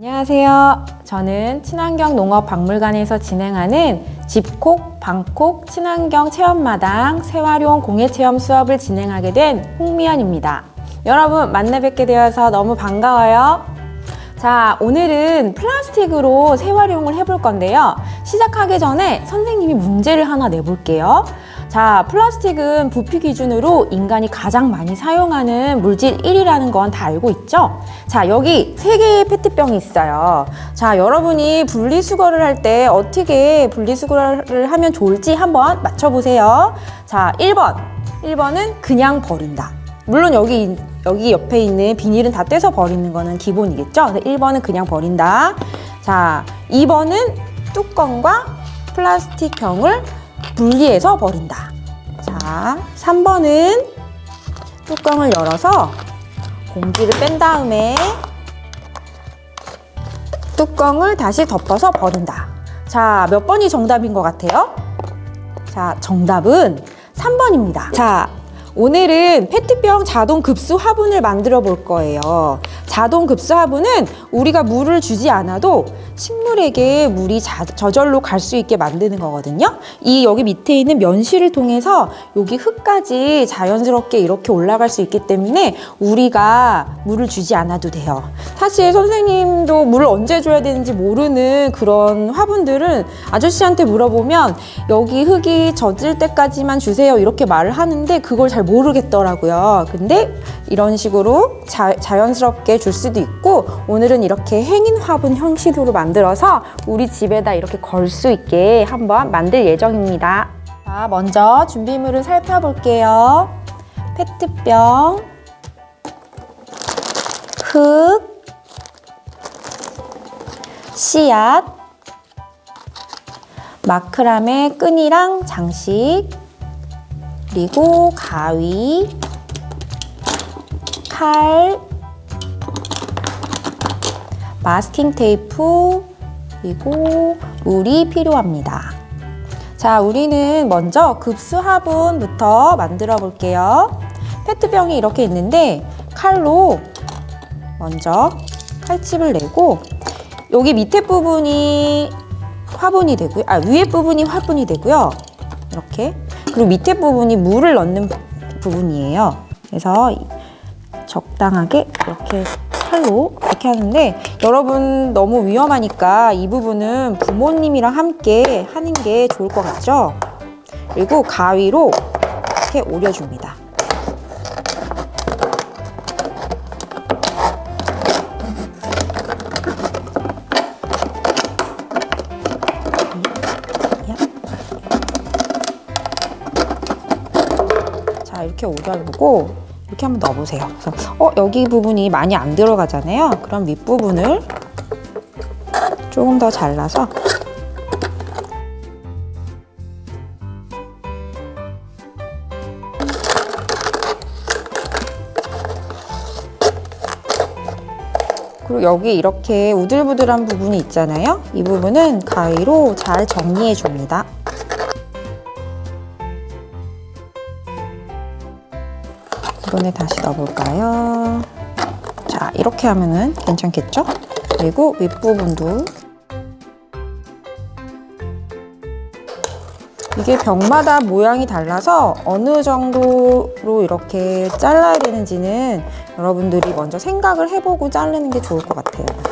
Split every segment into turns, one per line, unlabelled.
안녕하세요. 저는 친환경 농업 박물관에서 진행하는 집콕, 방콕, 친환경 체험마당 재활용 공예 체험 수업을 진행하게 된 홍미연입니다. 여러분 만나 뵙게 되어서 너무 반가워요. 자, 오늘은 플라스틱으로 재활용을 해볼 건데요. 시작하기 전에 선생님이 문제를 하나 내볼게요. 자, 플라스틱은 부피 기준으로 인간이 가장 많이 사용하는 물질 1위라는 건 다 알고 있죠? 자, 여기 세 개의 페트병이 있어요. 자, 여러분이 분리수거를 할 때 어떻게 분리수거를 하면 좋을지 한번 맞춰보세요. 자, 1번. 1번은 그냥 버린다. 물론 여기 여기 옆에 있는 비닐은 다 떼서 버리는 거는 기본이겠죠. 그래서 1번은 그냥 버린다. 자, 2번은 뚜껑과 플라스틱 병을 분리해서 버린다. 자, 3번은 뚜껑을 열어서 공기를 뺀 다음에 뚜껑을 다시 덮어서 버린다. 자, 몇 번이 정답인 것 같아요? 자, 정답은 3번입니다. 자, 오늘은 페트병 자동 급수 화분을 만들어 볼 거예요. 자동 급수 화분은 우리가 물을 주지 않아도 식물에게 물이 자- 저절로 갈 수 있게 만드는 거거든요. 이 여기 밑에 있는 면실을 통해서 여기 흙까지 자연스럽게 이렇게 올라갈 수 있기 때문에 우리가 물을 주지 않아도 돼요. 사실 선생님도 물을 언제 줘야 되는지 모르는 그런 화분들은 아저씨한테 물어보면 여기 흙이 젖을 때까지만 주세요 이렇게 말을 하는데 그걸 잘 모르겠더라고요. 근데 이런 식으로 자, 자연스럽게 줄 수도 있고 오늘은 이렇게 행인 화분 형식으로 만들어서 우리 집에다 이렇게 걸 수 있게 한번 만들 예정입니다. 자, 먼저 준비물을 살펴볼게요. 페트병, 흙, 씨앗, 마크라메 끈이랑 장식, 그리고 가위, 칼, 마스킹 테이프, 그리고 물이 필요합니다. 자, 우리는 먼저 급수 화분부터 만들어 볼게요. 페트병이 이렇게 있는데 칼로 먼저 칼집을 내고 여기 밑에 부분이 화분이 되고요. 아, 위에 부분이 화분이 되고요. 이렇게. 그리고 밑에 부분이 물을 넣는 부분이에요. 그래서 적당하게 이렇게 칼로 이렇게 하는데 여러분 너무 위험하니까 이 부분은 부모님이랑 함께 하는 게 좋을 것 같죠? 그리고 가위로 이렇게 오려줍니다. 이렇게 오려보고 이렇게 한번 넣어보세요. 그래서 어 여기 부분이 많이 안 들어가잖아요. 그럼 윗 부분을 조금 더 잘라서 그리고 여기 이렇게 우들부들한 부분이 있잖아요. 이 부분은 가위로 잘 정리해 줍니다. 이번에 다시 넣어볼까요? 자, 이렇게 하면은 괜찮겠죠? 그리고 윗부분도 이게 병마다 모양이 달라서 어느 정도로 이렇게 잘라야 되는지는 여러분들이 먼저 생각을 해보고 자르는 게 좋을 것 같아요.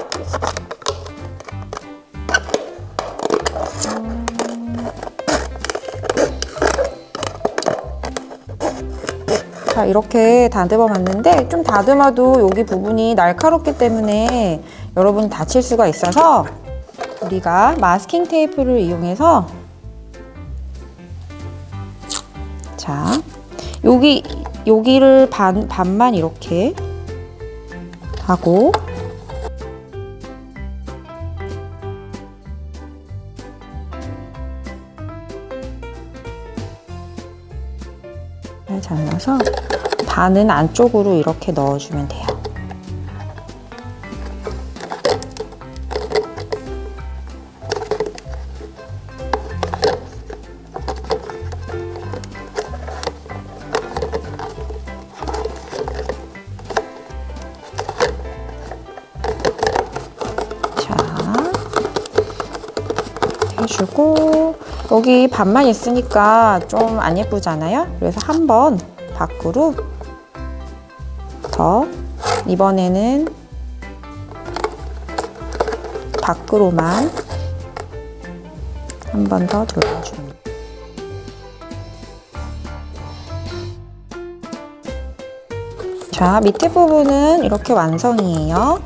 이렇게 다듬어 봤는데 좀 다듬어도 여기 부분이 날카롭기 때문에 여러분 다칠 수가 있어서 우리가 마스킹 테이프를 이용해서 자 여기 여기를 반 반만 이렇게 하고 잘 잘라서 반은 안쪽으로 이렇게 넣어주면 돼요. 주고 여기 반만 있으니까 좀 안 예쁘잖아요 그래서 한번 밖으로 더 이번에는 밖으로만 한 번 더 돌려줍니다. 자, 밑에 부분은 이렇게 완성이에요.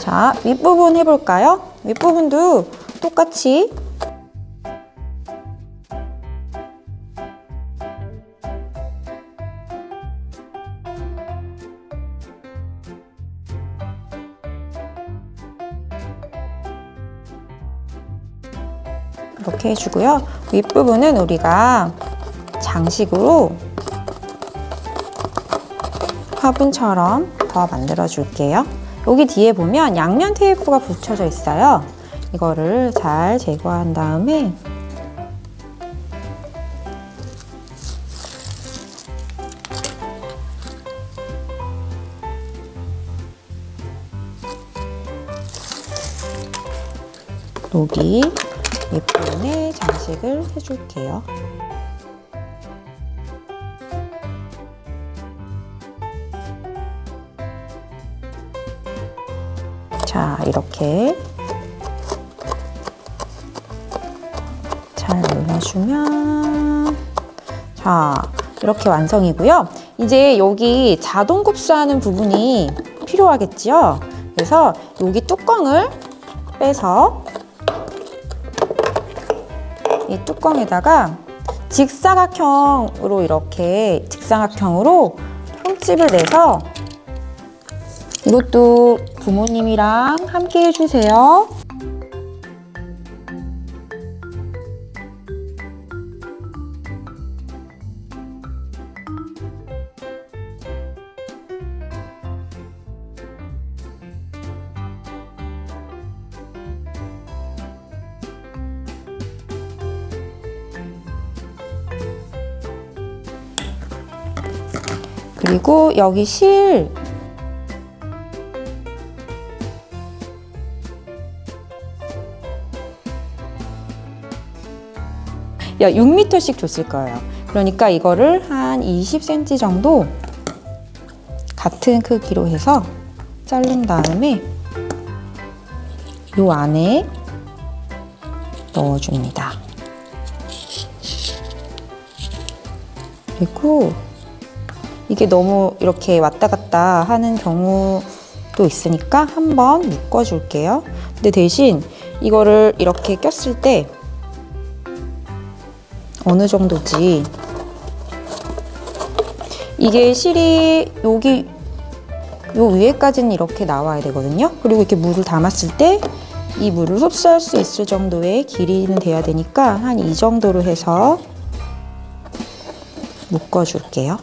자, 윗부분 해볼까요? 윗부분도 똑같이 이렇게 해주고요. 윗부분은 우리가 장식으로 화분처럼 더 만들어 줄게요. 여기 뒤에 보면 양면 테이프가 붙여져 있어요. 이거를 잘 제거한 다음에 여기 윗부분에 장식을 해줄게요. 자, 이렇게 잘 눌러주면 자, 이렇게 완성이고요. 이제 여기 자동 흡수하는 부분이 필요하겠지요. 그래서 여기 뚜껑을 빼서 이 뚜껑에다가 직사각형으로 이렇게 직사각형으로 흠집을 내서 이것도 부모님이랑 함께 해주세요. 그리고 여기 실 야, 6m씩 줬을 거예요. 그러니까 이거를 한 20cm 정도 같은 크기로 해서 자른 다음에 요 안에 넣어줍니다. 그리고 이게 너무 이렇게 왔다 갔다 하는 경우도 있으니까 한번 묶어줄게요. 근데 대신 이거를 이렇게 꼈을 때 어느 정도지 이게 실이 여기 요 위에까지는 이렇게 나와야 되거든요. 그리고 이렇게 물을 담았을 때 이 물을 흡수할 수 있을 정도의 길이는 돼야 되니까 한 이 정도로 해서 묶어줄게요.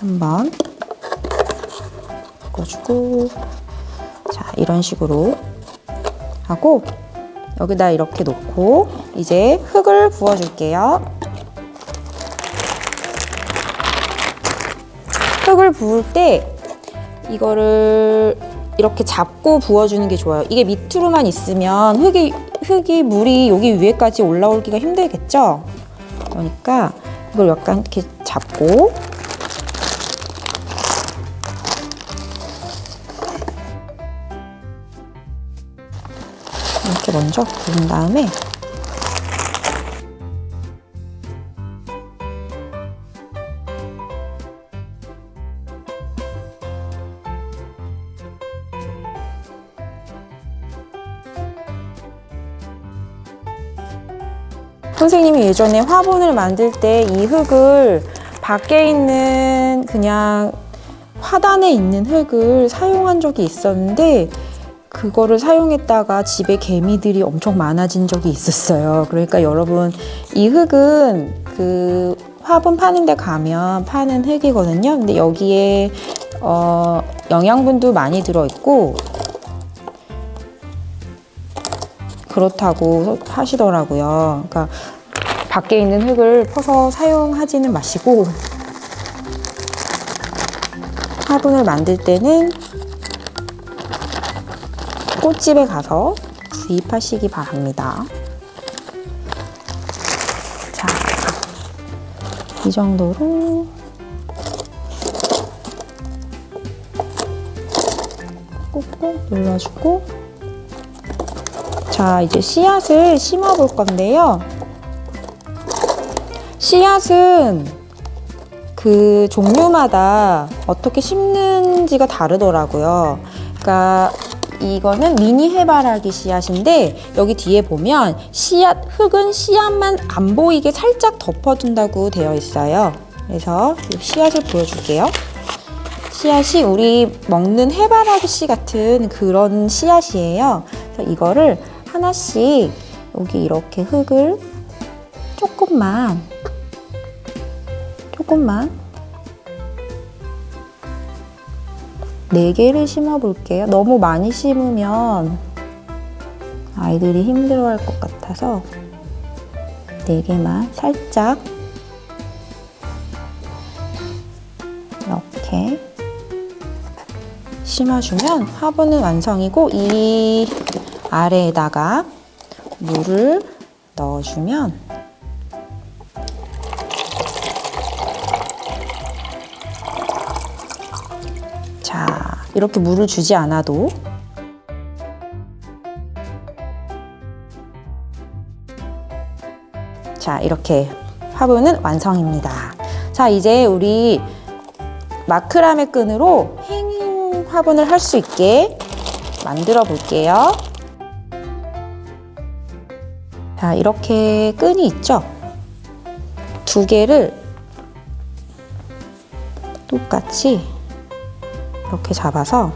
한번 묶어주고 자 이런 식으로 하고 여기다 이렇게 놓고 이제 흙을 부어줄게요. 흙을 부을 때 이거를 이렇게 잡고 부어주는 게 좋아요. 이게 밑으로만 있으면 흙이 흙이 물이 여기 위에까지 올라오기가 힘들겠죠. 그러니까 이걸 약간 이렇게 잡고 이렇게 먼저 부은 다음에 선생님이 예전에 화분을 만들 때 이 흙을 밖에 있는 그냥 화단에 있는 흙을 사용한 적이 있었는데 그거를 사용했다가 집에 개미들이 엄청 많아진 적이 있었어요. 그러니까 여러분 이 흙은 그 화분 파는 데 가면 파는 흙이거든요. 근데 여기에 어, 영양분도 많이 들어 있고 그렇다고 하시더라고요. 그러니까 밖에 있는 흙을 퍼서 사용하지는 마시고 화분을 만들 때는 꽃집에 가서 구입하시기 바랍니다. 자, 이 정도로 꾹꾹 눌러주고 자, 이제 씨앗을 심어 볼 건데요. 씨앗은 그 종류마다 어떻게 심는지가 다르더라고요. 그러니까 이거는 미니 해바라기 씨앗인데 여기 뒤에 보면 씨앗 흙은 씨앗만 안 보이게 살짝 덮어준다고 되어 있어요 그래서 이 씨앗을 보여줄게요 씨앗이 우리 먹는 해바라기 씨 같은 그런 씨앗이에요. 그래서 이거를 하나씩 여기 이렇게 흙을 조금만 조금만 네 개를 심어 볼게요. 너무 많이 심으면 아이들이 힘들어 할 것 같아서 네 개만 살짝 이렇게 심어주면 화분은 완성이고 이 아래에다가 물을 넣어주면 자 이렇게 물을 주지 않아도 자 이렇게 화분은 완성입니다. 자 이제 우리 마크라메 끈으로 행잉 화분을 할 수 있게 만들어 볼게요. 자, 이렇게 끈이 있죠? 두 개를 똑같이 이렇게 잡아서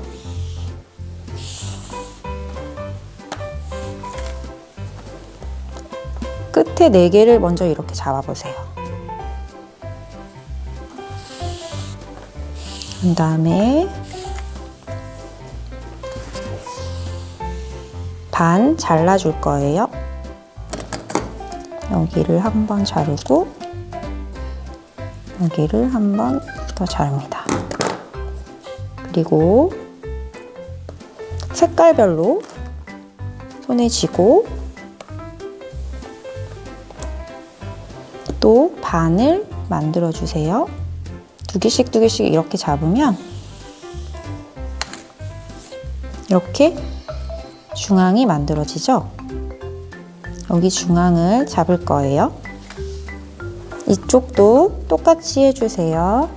끝에 네 개를 먼저 이렇게 잡아보세요. 그 다음에 반 잘라줄 거예요. 여기를 한 번 자르고 여기를 한 번 더 자릅니다. 그리고 색깔별로 손에 쥐고 또 반을 만들어 주세요. 두 개씩 두 개씩 이렇게 잡으면 이렇게 중앙이 만들어지죠? 여기 중앙을 잡을 거예요. 이쪽도 똑같이 해주세요.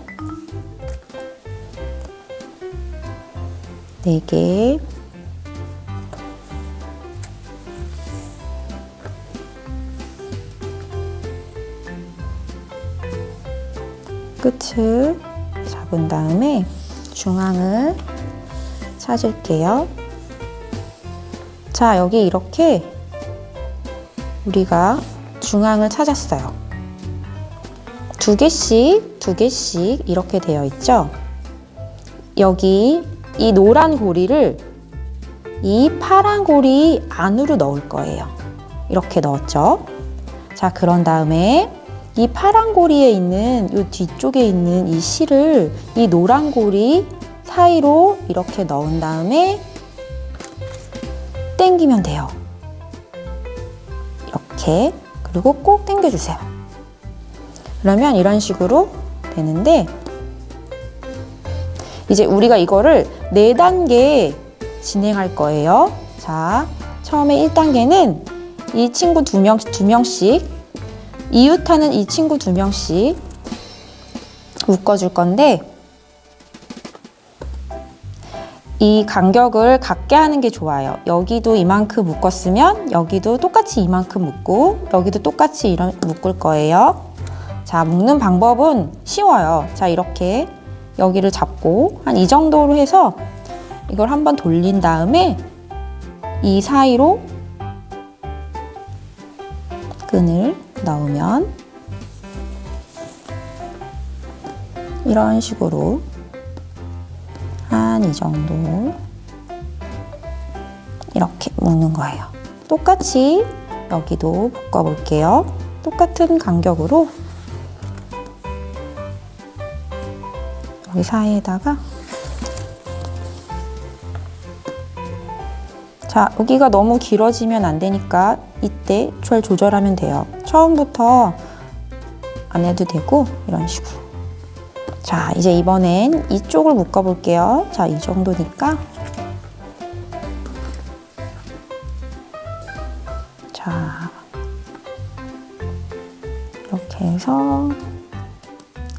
네 개. 끝을 잡은 다음에 중앙을 찾을게요. 자, 여기 이렇게 우리가 중앙을 찾았어요. 두 개씩, 두 개씩 이렇게 되어 있죠? 여기 이 노란 고리를 이 파란 고리 안으로 넣을 거예요. 이렇게 넣었죠? 자, 그런 다음에 이 파란 고리에 있는 이 뒤쪽에 있는 이 실을 이 노란 고리 사이로 이렇게 넣은 다음에 당기면 돼요. 이렇게 그리고 꼭 당겨주세요. 그러면 이런 식으로 되는데 이제 우리가 이거를 네 단계 진행할 거예요. 자, 처음에 1단계는 이 친구 두 명, 두 명씩 이웃하는 이 친구 두 명씩 묶어줄 건데 이 간격을 같게 하는 게 좋아요. 여기도 이만큼 묶었으면 여기도 똑같이 이만큼 묶고 여기도 똑같이 이런 묶을 거예요. 자, 묶는 방법은 쉬워요. 자, 이렇게 여기를 잡고 한 이 정도로 해서 이걸 한번 돌린 다음에 이 사이로 끈을 넣으면 이런 식으로 한 이 정도 이렇게 묶는 거예요. 똑같이 여기도 묶어 볼게요. 똑같은 간격으로 여기 사이에다가 자, 여기가 너무 길어지면 안 되니까 이때 잘 조절하면 돼요. 처음부터 안 해도 되고 이런 식으로. 자, 이제 이번엔 이쪽을 묶어 볼게요. 자, 이 정도니까. 자, 이렇게 해서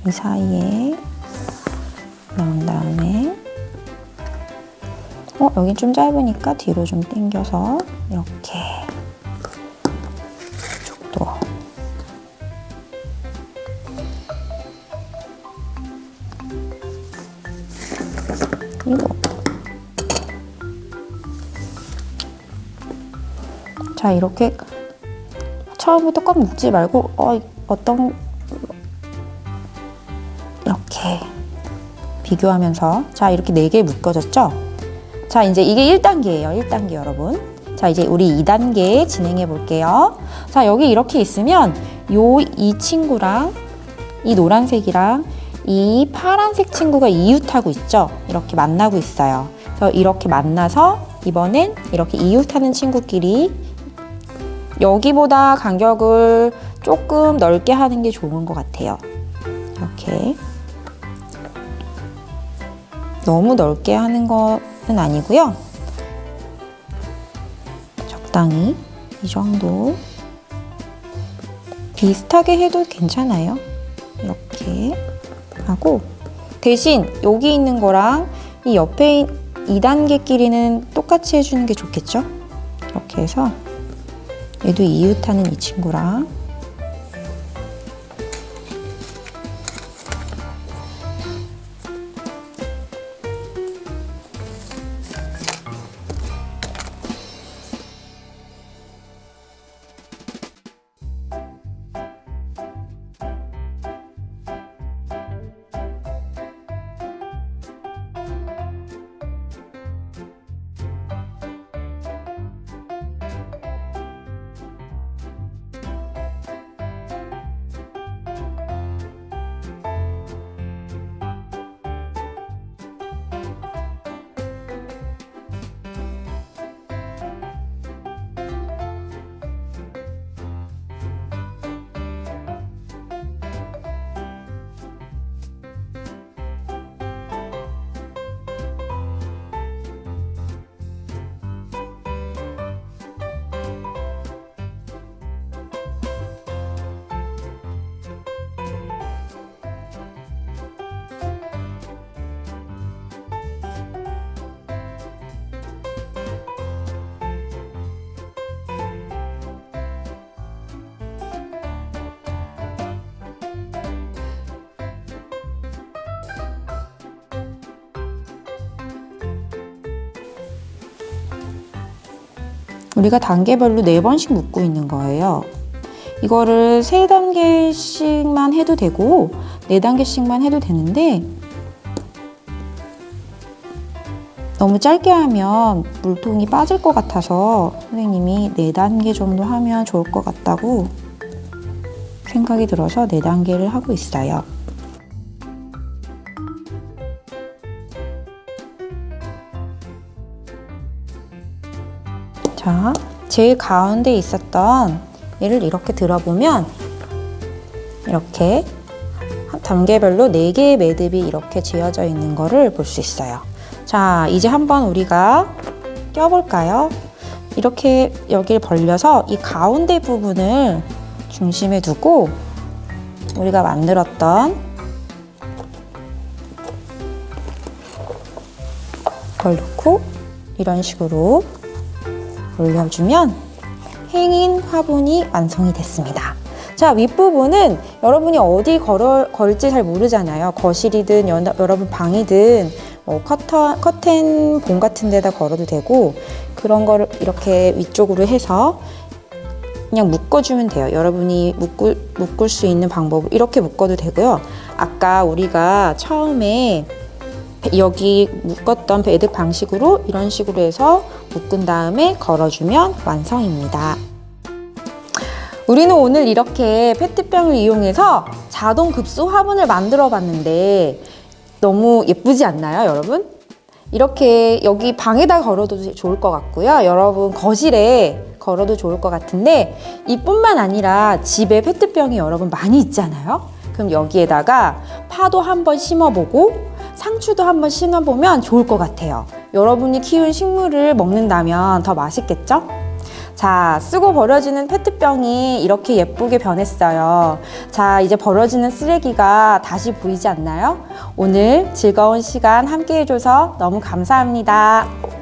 이 사이에 넣은 다음에 어, 여긴 좀 짧으니까 뒤로 좀 당겨서 이렇게 이쪽도. 그리고 자 이렇게 처음부터 꽉 묶지 말고 어, 어떤 비교하면서 자 이렇게 네 개 묶어졌죠? 자 이제 이게 1단계예요. 1단계 여러분. 자 이제 우리 2단계 진행해 볼게요. 자 여기 이렇게 있으면 요 이 친구랑 이 노란색이랑 이 파란색 친구가 이웃하고 있죠? 이렇게 만나고 있어요. 그래서 이렇게 만나서 이번엔 이렇게 이웃하는 친구끼리 여기보다 간격을 조금 넓게 하는 게 좋은 것 같아요. 이렇게 너무 넓게 하는 거는 아니고요. 적당히 이 정도 비슷하게 해도 괜찮아요. 이렇게 하고 대신 여기 있는 거랑 이 옆에 2단계 끼리는 똑같이 해주는 게 좋겠죠? 이렇게 해서 얘도 이웃하는 이 친구랑 우리가 단계별로 네 번씩 묶고 있는 거예요. 이거를 세 단계씩만 해도 되고 네 단계씩만 해도 되는데 너무 짧게 하면 물통이 빠질 것 같아서 선생님이 네 단계 정도 하면 좋을 것 같다고 생각이 들어서 네 단계를 하고 있어요. 제일 가운데 있었던 얘를 이렇게 들어보면 이렇게 단계별로 4개의 매듭이 이렇게 지어져 있는 거를 볼 수 있어요. 자, 이제 한번 우리가 껴볼까요? 이렇게 여기를 벌려서 이 가운데 부분을 중심에 두고 우리가 만들었던 걸 놓고 이런 식으로 올려주면 행인 화분이 완성이 됐습니다. 자, 윗부분은 여러분이 어디 걸어, 걸지 잘 모르잖아요. 거실이든 여, 여러분 방이든 뭐 커터, 커튼 봉 같은 데다 걸어도 되고 그런 거를 이렇게 위쪽으로 해서 그냥 묶어주면 돼요. 여러분이 묶을, 묶을 수 있는 방법을 이렇게 묶어도 되고요. 아까 우리가 처음에 여기 묶었던 배드 방식으로 이런 식으로 해서 묶은 다음에 걸어주면 완성입니다. 우리는 오늘 이렇게 페트병을 이용해서 자동 급수 화분을 만들어 봤는데 너무 예쁘지 않나요, 여러분? 이렇게 여기 방에다 걸어도 좋을 것 같고요. 여러분 거실에 걸어도 좋을 것 같은데 이뿐만 아니라 집에 페트병이 여러분 많이 있잖아요. 그럼 여기에다가 파도 한번 심어보고 상추도 한번 심어보면 좋을 것 같아요. 여러분이 키운 식물을 먹는다면 더 맛있겠죠? 자, 쓰고 버려지는 페트병이 이렇게 예쁘게 변했어요. 자, 이제 버려지는 쓰레기가 다시 보이지 않나요? 오늘 즐거운 시간 함께 해줘서 너무 감사합니다.